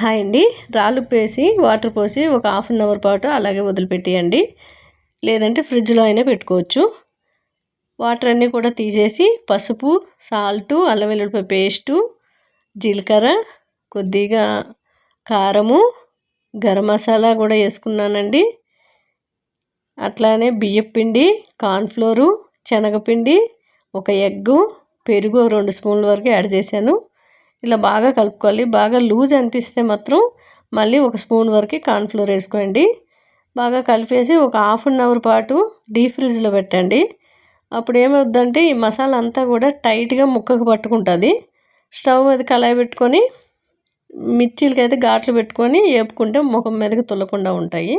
Hi అండి. రాళ్ళు పేసి వాటర్ పోసి ఒక హాఫ్ అన్ అవర్ పాటు అలాగే వదిలిపెట్టేయండి. లేదంటే ఫ్రిడ్జ్లో అయినా పెట్టుకోవచ్చు. వాటర్ అన్నీ కూడా తీసేసి పసుపు సాల్టు అల్లం వెల్లుల్లిపాయ పేస్టు జీలకర్ర కొద్దిగా కారము గరం మసాలా కూడా వేసుకున్నానండి. అట్లానే బియ్యపిండి కార్న్ఫ్లోరు శనగపిండి ఒక ఎగ్గు పెరుగు రెండు స్పూన్ల వరకు యాడ్ చేశాను. ఇలా బాగా కలుపుకోవాలి. బాగా లూజ్ అనిపిస్తే మాత్రం మళ్ళీ ఒక స్పూన్ వరకు కార్న్ఫ్లోర్ వేసుకోండి. బాగా కలిపేసి ఒక హాఫ్ అన్ అవర్ పాటు డీప్ ఫ్రిడ్జ్లో పెట్టండి. అప్పుడు ఏమవుద్దంటే ఈ మసాలా అంతా కూడా టైట్గా ముక్కకు పట్టుకుంటుంది. స్టవ్ మీద కళాయి పెట్టుకొని మిర్చీలకి అయితే ఘాట్లు పెట్టుకొని వేపుకుంటే ముఖం మీదకి తుల్లకుండా ఉంటాయి.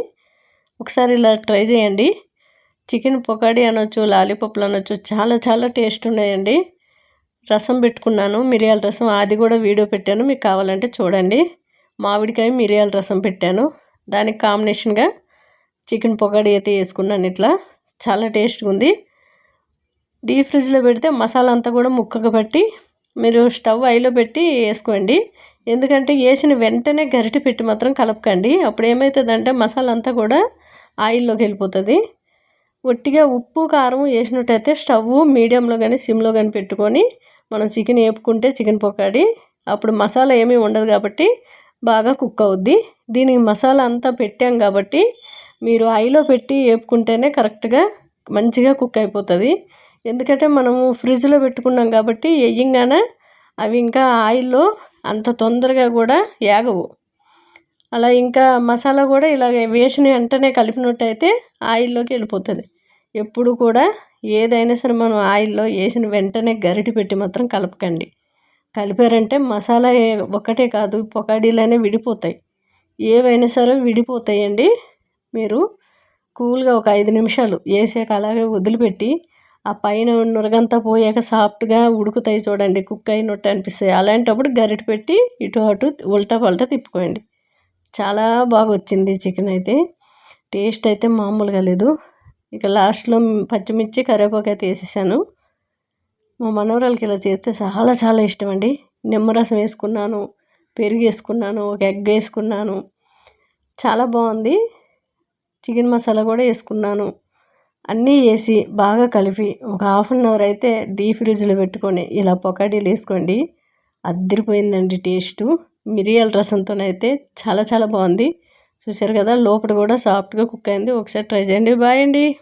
ఒకసారి ఇలా ట్రై చేయండి. చికెన్ పొకాడీ అనొచ్చు లాలీపాప్లు అనొచ్చు చాలా చాలా టేస్ట్ ఉన్నాయండి. రసం పెట్టుకున్నాను మిరియాల రసం. అది కూడా వీడియో పెట్టాను మీకు కావాలంటే చూడండి. మామిడికాయ మిరియాల రసం పెట్టాను. దానికి కాంబినేషన్గా చికెన్ పొగడి అయితే వేసుకున్నాను ఇట్లా. చాలా టేస్ట్గా ఉంది. డీప్ ఫ్రిడ్జ్లో పెడితే మసాలా అంతా కూడా ముక్కగా పట్టి మీరు స్టవ్ ఐలో పెట్టి వేసుకోండి. ఎందుకంటే వేసిన వెంటనే గరిటె పెట్టి మాత్రం కలపకండి. అప్పుడు ఏమవుతుందంటే మసాలా అంతా కూడా ఆయిల్లోకి వెళ్ళిపోతుంది. ఒట్టిగా ఉప్పు కారం వేసినట్టయితే స్టవ్ మీడియంలో కానీ సిమ్లో కానీ పెట్టుకొని మనం చికెన్ వేపుకుంటే చికెన్ పొకాడి. అప్పుడు మసాలా ఏమీ ఉండదు కాబట్టి బాగా కుక్ అవుద్ది. దీనికి మసాలా అంతా పెట్టాం కాబట్టి మీరు ఐలో పెట్టి వేపుకుంటేనే కరెక్ట్గా మంచిగా కుక్ అయిపోతుంది. ఎందుకంటే మనము ఫ్రిడ్జ్లో పెట్టుకున్నాం కాబట్టి వేయంగానే అవి ఇంకా ఆయిల్లో అంత తొందరగా కూడా ఏగవు అలా ఇంకా మసాలా కూడా ఇలాగ వేసిన వెంటనే కలిపినట్టయితే ఆయిల్లోకి వెళ్ళిపోతుంది. ఎప్పుడు కూడా ఏదైనా సరే మనం ఆయిల్లో వేసిన వెంటనే గరిటె పెట్టి మాత్రం కలపకండి. కలిపారంటే మసాలా ఒకటే కాదు పొకాడీలనే విడిపోతాయి. ఏవైనా సరే విడిపోతాయండి. మీరు కూల్గా ఒక ఐదు నిమిషాలు వేసాక అలాగే వదిలిపెట్టి ఆ పైన నురగంతా పోయాక సాఫ్ట్గా ఉడుకుతాయి చూడండి కుక్ అయినట్టు అనిపిస్తాయి. అలాంటప్పుడు గరిటె పెట్టి ఇటు అటు ఉల్టా పల్టా తిప్పుకోండి. చాలా బాగా వచ్చింది చికెన్ అయితే టేస్ట్ అయితే మామూలుగా లేదు. ఇక లాస్ట్లో పచ్చిమిర్చి కరివేపాకు అయితే వేసేసాను మా మనవరాలకి ఇలా చేస్తే చాలా చాలా ఇష్టం అండి నిమ్మరసం వేసుకున్నాను పెరుగు వేసుకున్నాను ఒక ఎగ్ వేసుకున్నాను. చాలా బాగుంది. చికెన్ మసాలా కూడా వేసుకున్నాను. అన్నీ వేసి బాగా కలిపి ఒక హాఫ్ అన్ అవర్ అయితే డీప్ ఫ్రిడ్జ్లో పెట్టుకొని ఇలా పొకాడీలు వేసుకోండి. అద్దరిపోయిందండి టేస్టు. మిరియాల రసంతోనైతే చాలా చాలా బాగుంది. చూసారు కదా లోపల కూడా సాఫ్ట్గా కుక్ అయింది. ఒకసారి ట్రై చేయండి. బాయ్ అండి.